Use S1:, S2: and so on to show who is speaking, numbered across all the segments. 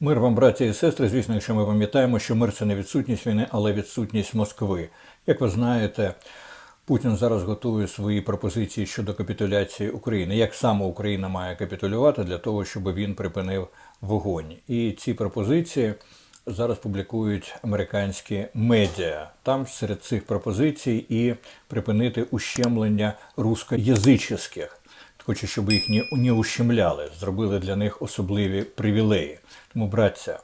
S1: Мир вам, браті і сестри. Звісно, якщо ми пам'ятаємо, що мир це не відсутність війни, але відсутність Москви. Як ви знаєте, Путін зараз готує свої пропозиції щодо капітуляції України. Як саме Україна має капітулювати для того, щоб він припинив вогонь? І ці пропозиції зараз публікують американські медіа. Там серед цих пропозицій і припинити ущемлення рускоязичних. Хоче, щоб їх не, не ущемляли, зробили для них особливі привілеї. Тому, братця,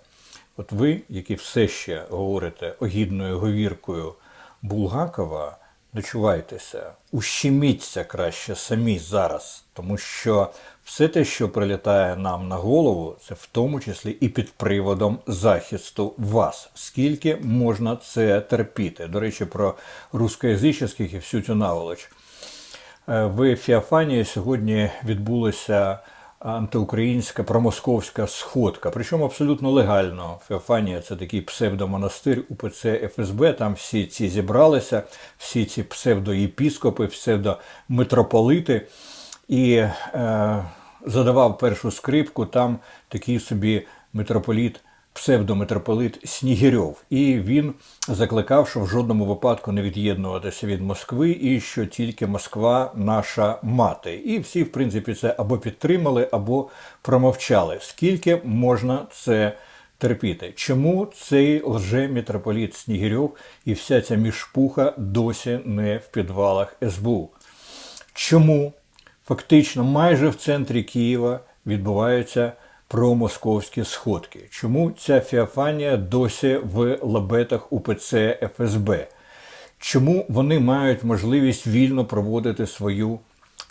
S1: от ви, які все ще говорите огідною говіркою Булгакова, дочувайтеся, ущеміться краще самі зараз, тому що все те, що прилітає нам на голову, це в тому числі і під приводом захисту вас. Скільки можна це терпіти? До речі, про рускоязичних і всю цю наволоч. Е, В Феофанії сьогодні відбулася антиукраїнська промосковська сходка, причому абсолютно легально. Феофанія це такий псевдомонастир УПЦ ФСБ. Там всі ці зібралися, всі ці псевдоєпіскопи, псевдомитрополити. І е, задавав першу скрипку там такий собі митрополіт псевдомитрополит Снігирьов. І він закликав, що в жодному випадку не від'єднуватися від Москви, і що тільки Москва наша мати. І всі, в принципі, це або підтримали, або промовчали. Скільки можна це терпіти? Чому цей лже-митрополіт Снігирьов і вся ця мішпуха досі не в підвалах СБУ? Чому фактично майже в центрі Києва відбуваються промосковські сходки. Чому ця Феофанія досі в лабетах УПЦ ФСБ? Чому вони мають можливість вільно проводити свою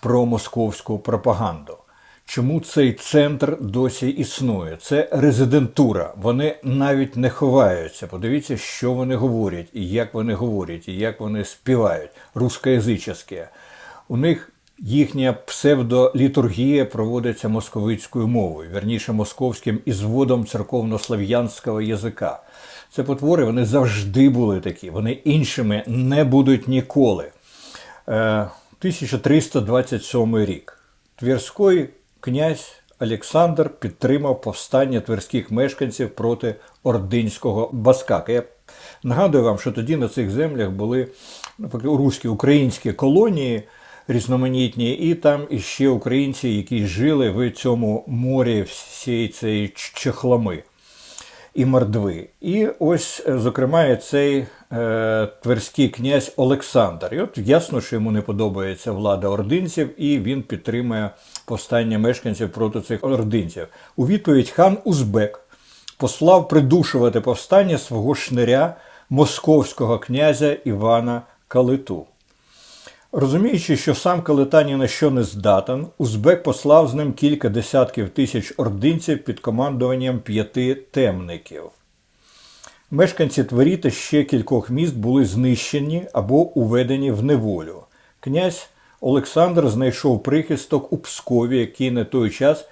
S1: промосковську пропаганду? Чому цей центр досі існує? Це резидентура. Вони навіть не ховаються. Подивіться, що вони говорять, і як вони говорять, і як вони співають. Рускоязичне. У них Їхня псевдолітургія проводиться московицькою мовою, верніше московським ізводом церковнослов'янського язика. Це потвори вони завжди були такі, вони іншими не будуть ніколи. Е, 1327 рік. Тверський князь Олександр підтримав повстання тверських мешканців проти ординського баскака. Я нагадую вам, що тоді на цих землях були руські українські колонії різноманітні, і там іще українці, які жили в цьому морі всієї цієї чехлами і мордви. І ось, зокрема, цей е, тверський князь Олександр. І от ясно, що йому не подобається влада ординців, і він підтримує повстання мешканців проти цих ординців. У відповідь хан Узбек послав придушувати повстання свого шниря московського князя Івана Калиту. Розуміючи, що сам Калита на що не здатен, Узбек послав з ним кілька десятків тисяч ординців під командуванням п'яти темників. Мешканці Твері та ще кількох міст були знищені або уведені в неволю. Князь Олександр знайшов прихисток у Пскові, який на той час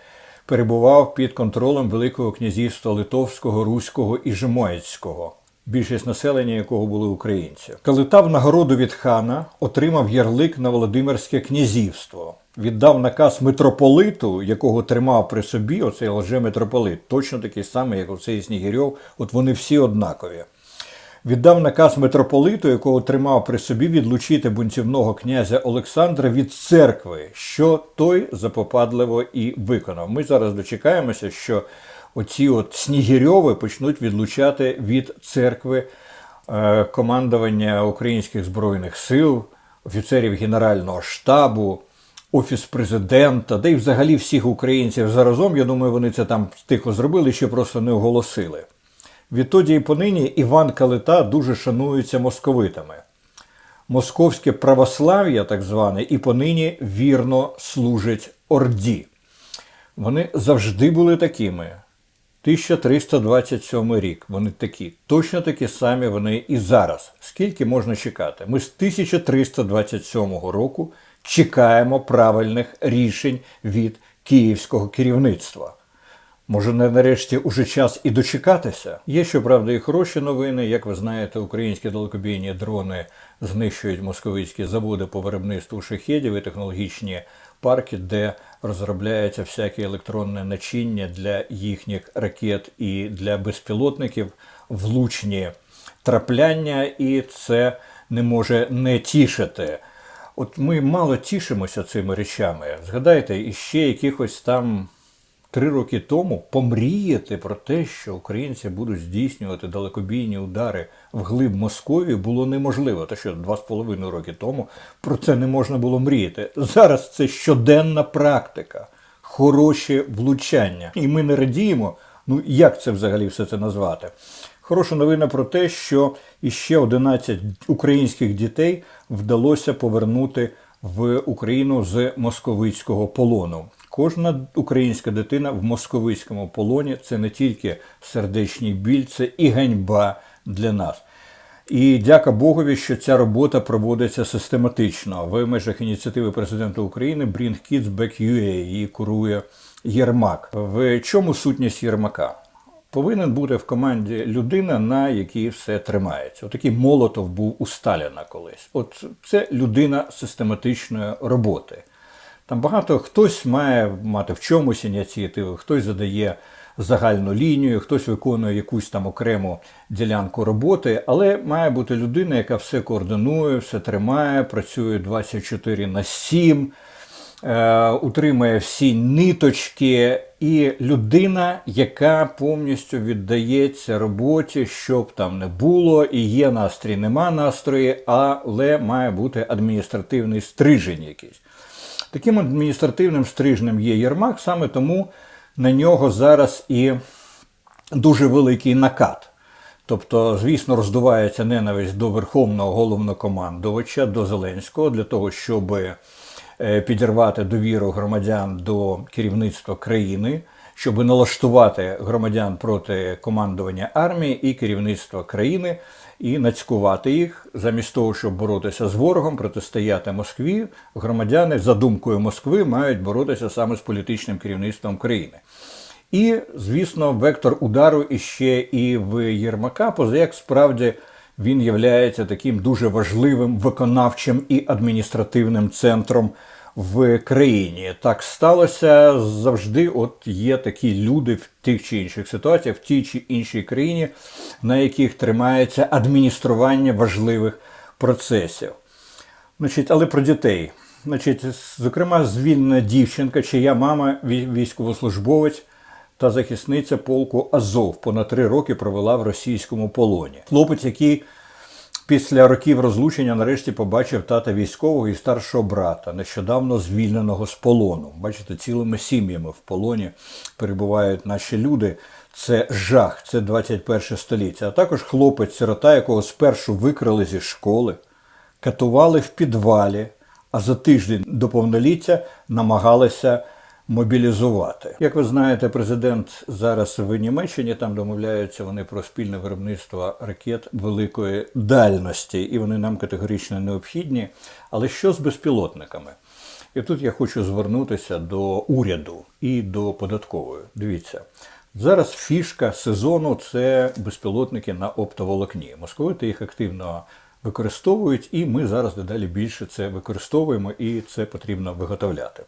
S1: перебував під контролем Великого князівства Литовського, Руського і Жемоїцького більшість населення якого були українці. Калита в нагороду від хана отримав ярлик на Володимирське князівство. Віддав наказ митрополиту, якого тримав при собі, оцей лже-митрополит, точно такий самий, як оцей Снігирьов, от вони всі однакові. Віддав наказ митрополиту, якого тримав при собі, відлучити бунтівного князя Олександра від церкви, що той запопадливо і виконав. Ми зараз дочекаємося, що оці от Снігирьови почнуть відлучати від церкви е, командування українських збройних сил, офіцерів Генерального штабу, офіс президента, де й взагалі всіх українців заразом. Я думаю, вони це там тихо зробили, ще просто не оголосили. Відтоді і понині Іван Калита дуже шанується московитами. Московське православ'я, так зване, і понині вірно служить Орді. Вони завжди були такими. 1327 рік. Вони такі. Точно такі самі вони і зараз. Скільки можна чекати? Ми з 1327 року чекаємо правильних рішень від київського керівництва. Може, не нарешті уже час і дочекатися? Є, щоправда, і хороші новини. Як ви знаєте, українські далекобійні дрони знищують московицькі заводи по виробництву шахедів і технологічні парки, де розробляється всяке електронне начиння для їхніх ракет і для безпілотників, влучні трапляння, і це не може не тішити. От ми мало тішимося цими речами. Згадайте, іще якихось там три роки тому помріяти про те, що українці будуть здійснювати далекобійні удари в глиб Московії, було неможливо. Та що два з половиною роки тому про це не можна було мріяти. Зараз це щоденна практика, хороші влучання. І ми не радіємо. Ну як це взагалі все це назвати? Хороша новина про те, що іще 11 українських дітей вдалося повернути в Україну з московицького полону. Кожна українська дитина в московицькому полоні це не тільки сердечний біль, це і ганьба для нас. І дяка Богові, що ця робота проводиться систематично в межах ініціативи президента України Bring Kids Back UA. Її курує Єрмак. В чому сутність Єрмака? Повинен бути в команді людина, на якій все тримається. Отакий Молотов був у Сталіна колись. От це людина систематичної роботи. Там багато хтось має мати в чомусь ініціативу, хтось задає загальну лінію, хтось виконує якусь там окрему ділянку роботи, але має бути людина, яка все координує, все тримає, працює 24 на 7, е, утримує всі ниточки, і людина, яка повністю віддається роботі, щоб там не було, і є настрій, нема настрої, але має бути адміністративний стрижень якийсь. Таким адміністративним стрижнем є Єрмак, саме тому на нього зараз і дуже великий накат. Тобто, звісно, роздувається ненависть до Верховного головнокомандувача, до Зеленського, для того, щоб е, підірвати довіру громадян до керівництва країни, щоб налаштувати громадян проти командування армії і керівництва країни і нацькувати їх замість того, щоб боротися з ворогом, протистояти Москві. Громадяни за думкою Москви мають боротися саме з політичним керівництвом країни. І, звісно, вектор удару іще і в Єрмака, поза як справді він є таким дуже важливим виконавчим і адміністративним центром в країні. Так сталося завжди. От є такі люди в тих чи інших ситуаціях, в тій чи іншій країні, на яких тримається адміністрування важливих процесів. Значить, Але про дітей. Значить, Зокрема, звільнена дівчинка, чия мама військовослужбовець та захисниця полку Азов понад три роки провела в російському полоні. Хлопець, який після років розлучення нарешті побачив тата військового і старшого брата, нещодавно звільненого з полону. Бачите, цілими сім'ями в полоні перебувають наші люди. Це жах, це 21 століття. А також хлопець-сирота, якого спершу викрали зі школи, катували в підвалі, а за тиждень до повноліття намагалися мобілізувати. Як ви знаєте, президент зараз в Німеччині там домовляються вони про спільне виробництво ракет великої дальності, і вони нам категорично необхідні. Але що з безпілотниками? І тут я хочу звернутися до уряду і до податкової. Дивіться. Зараз фішка сезону це безпілотники на оптоволокні. Московити їх активно використовують, і ми зараз дедалі більше це використовуємо, і це потрібно виготовляти.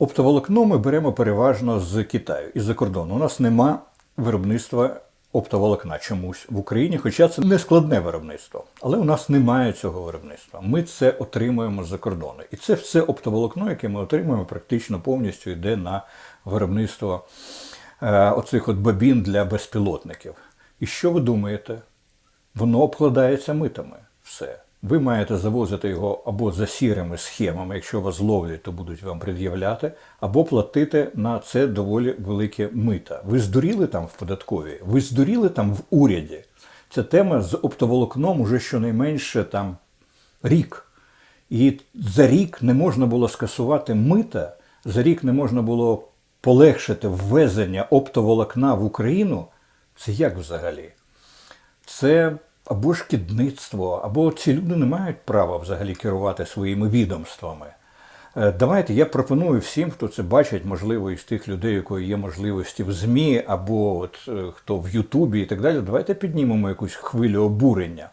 S1: Оптоволокно ми беремо переважно з Китаю і за кордону. У нас нема виробництва оптоволокна чомусь в Україні, хоча це не складне виробництво. Але у нас немає цього виробництва. Ми це отримуємо з-за кордону. І це все оптоволокно, яке ми отримуємо, практично повністю йде на виробництво е, оцих от бобін для безпілотників. І що ви думаєте? Воно обкладається митами. Все. Ви маєте завозити його або за сірими схемами, якщо вас ловлять, то будуть вам пред'являти, або платити на це доволі велике мита. Ви здуріли там в податковій, ви здуріли там в уряді. Ця тема з оптоволокном уже щонайменше там рік. І за рік не можна було скасувати мита, за рік не можна було полегшити ввезення оптоволокна в Україну. Це як взагалі? Це або шкідництво, або ці люди не мають права взагалі керувати своїми відомствами. Е, давайте я пропоную всім, хто це бачить, можливо, із тих людей, якої є можливості в ЗМІ, або от е, хто в Ютубі і так далі. Давайте піднімемо якусь хвилю обурення.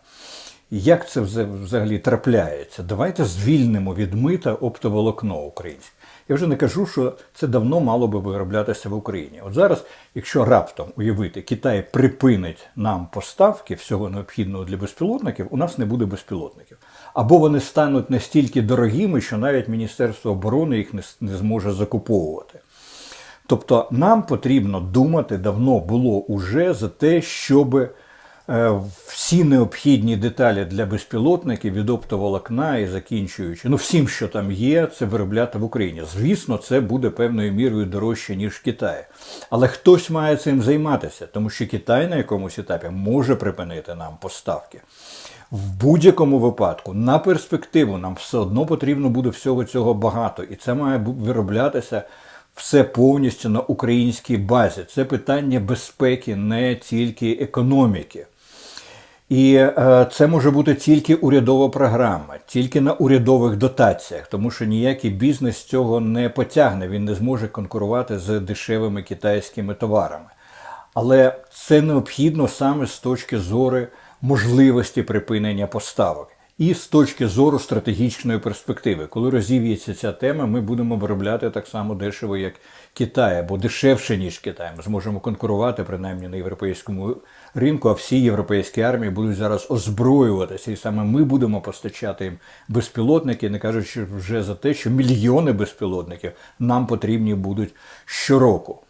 S1: Як це взагалі трапляється? Давайте звільнимо від мита оптоволокно українське. Я вже не кажу, що це давно мало би вироблятися в Україні. От зараз, якщо раптом уявити, Китай припинить нам поставки всього необхідного для безпілотників, у нас не буде безпілотників. Або вони стануть настільки дорогими, що навіть Міністерство оборони їх не, зможе закуповувати. Тобто нам потрібно думати давно було уже за те, щоб е, всі необхідні деталі для безпілотників від оптоволокна і закінчуючи, ну всім, що там є, це виробляти в Україні. Звісно, це буде певною мірою дорожче, ніж в Китаї. Але хтось має цим займатися, тому що Китай на якомусь етапі може припинити нам поставки. В будь-якому випадку на перспективу нам все одно потрібно буде всього цього багато, і це має вироблятися все повністю на українській базі. Це питання безпеки, не тільки економіки. І е, це може бути тільки урядова програма, тільки на урядових дотаціях, тому що ніякий бізнес цього не потягне, він не зможе конкурувати з дешевими китайськими товарами. Але це необхідно саме з точки зору можливості припинення поставок і з точки зору стратегічної перспективи. Коли розів'ється ця тема, ми будемо виробляти так само дешево, як Китай, або дешевше, ніж Китай. Ми зможемо конкурувати принаймні на європейському ринку, а всі європейські армії будуть зараз озброюватися, і саме ми будемо постачати їм безпілотники, не кажучи вже за те, що мільйони безпілотників нам потрібні будуть щороку.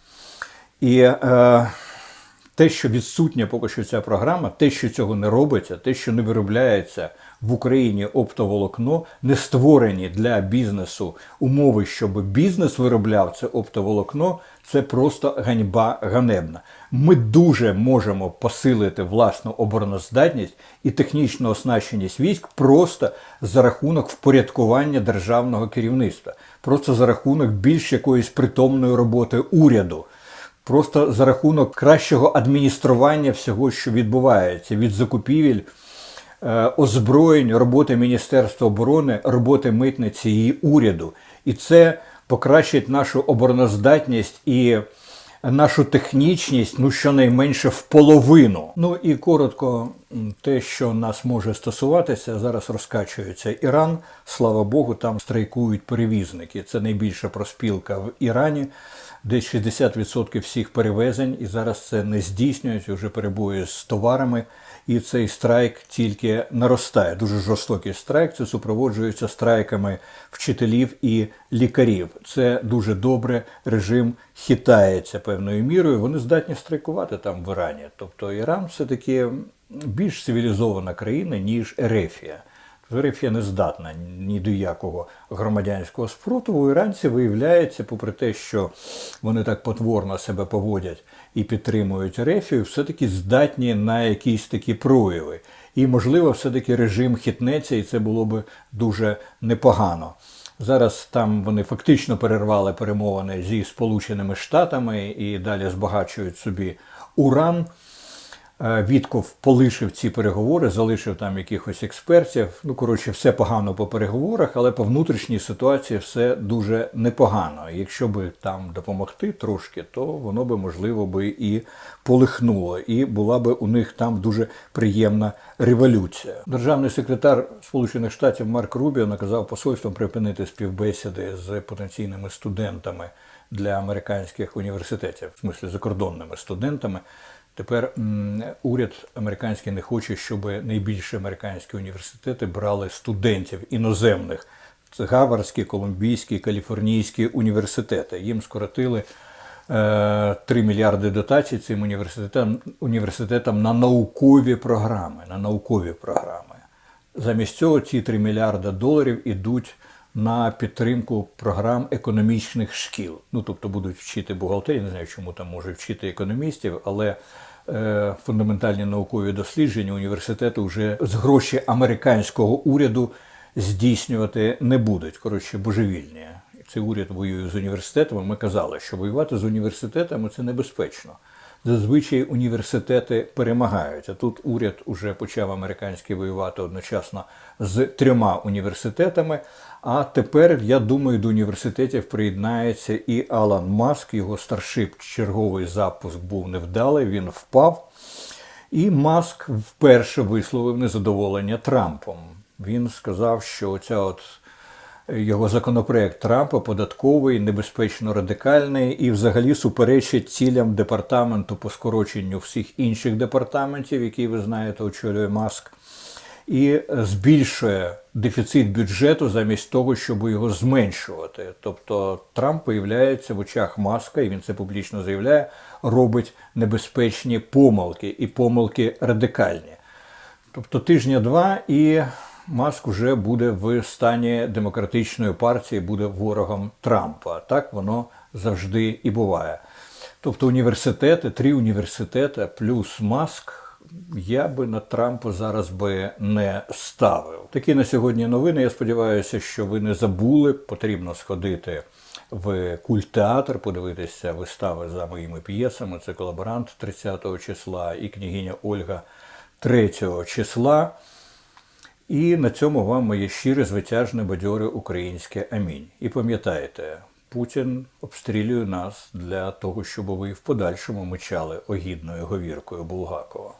S1: І е, те, що відсутня поки що ця програма, те, що цього не робиться, те, що не виробляється в Україні оптоволокно, не створені для бізнесу умови, щоб бізнес виробляв це оптоволокно, це просто ганьба ганебна. Ми дуже можемо посилити власну обороноздатність і технічну оснащеність військ просто за рахунок впорядкування державного керівництва, просто за рахунок більш якоїсь притомної роботи уряду просто за рахунок кращого адміністрування всього, що відбувається, від закупівель, е, озброєнь, роботи Міністерства оборони, роботи митниці і уряду. І це покращить нашу обороноздатність і нашу технічність, ну щонайменше в половину. Ну і коротко, те, що нас може стосуватися, зараз розкачується Іран. Слава Богу, там страйкують перевізники. Це найбільша проспілка в Ірані. Десь 60% всіх перевезень, і зараз це не здійснюється, вже перебої з товарами. І цей страйк тільки наростає. Дуже жорстокий страйк. Це супроводжується страйками вчителів і лікарів. Це дуже добре. Режим хитається певною мірою. Вони здатні страйкувати там в Ірані. Тобто Іран все таки більш цивілізована країна ніж Ерефія. Ерефія не здатна ні до якого громадянського спротиву. Іранці виявляється, попри те, що вони так потворно себе поводять і підтримують Ерефію, все-таки здатні на якісь такі прояви. І, можливо, все-таки режим хитнеться, і це було би дуже непогано. Зараз там вони фактично перервали перемовини зі Сполученими Штатами і далі збагачують собі уран. Е, Вітков полишив ці переговори, залишив там якихось експертів. Ну, коротше, все погано по переговорах, але по внутрішній ситуації все дуже непогано. Якщо би там допомогти трошки, то воно би можливо би і полихнуло, і була би у них там дуже приємна революція. Державний секретар Сполучених Штатів Марк Рубіо наказав посольствам припинити співбесіди з потенційними студентами для американських університетів, в смислі закордонними студентами. Тепер уряд американський не хоче, щоб найбільші американські університети брали студентів іноземних. Це Гавардські, Колумбійські, Каліфорнійські університети. Їм скоротили е, 3 мільярди дотацій цим університетам, університетам на наукові програми. На наукові програми. Замість цього ці 3 мільярди доларів ідуть на підтримку програм економічних шкіл. Ну, тобто будуть вчити бухгалтерію, не знаю, чому там можуть вчити економістів, але е, фундаментальні наукові дослідження університету вже з гроші американського уряду здійснювати не будуть. Коротше, божевільні. Цей уряд воює з університетами. Ми казали, що воювати з університетами це небезпечно. Зазвичай університети перемагають. А тут уряд уже почав американський воювати одночасно з трьома університетами. А тепер, я думаю, до університетів приєднається і Алан Маск. Його старшип черговий запуск був невдалий, він впав. І Маск вперше висловив незадоволення Трампом. Він сказав, що оця от його законопроект Трампа податковий, небезпечно радикальний і взагалі суперечить цілям департаменту по скороченню всіх інших департаментів, які ви знаєте, очолює Маск, і збільшує дефіцит бюджету замість того, щоб його зменшувати. Тобто Трамп появляється в очах Маска, і він це публічно заявляє, робить небезпечні помилки і помилки радикальні. Тобто тижня-два і Маск вже буде в стані демократичної партії, буде ворогом Трампа. Так воно завжди і буває. Тобто університети, три університети плюс Маск. Я би на Трампа зараз би не ставив. Такі на сьогодні новини. Я сподіваюся, що ви не забули. Потрібно сходити в культтеатр, подивитися вистави за моїми п'єсами. Це колаборант 30 числа і княгиня Ольга 3 числа. І на цьому вам моє щире, звитяжне, бадьоре українське амінь. І пам'ятаєте, Путін обстрілює нас для того, щоб ви в подальшому мечали огідною говіркою Булгакова.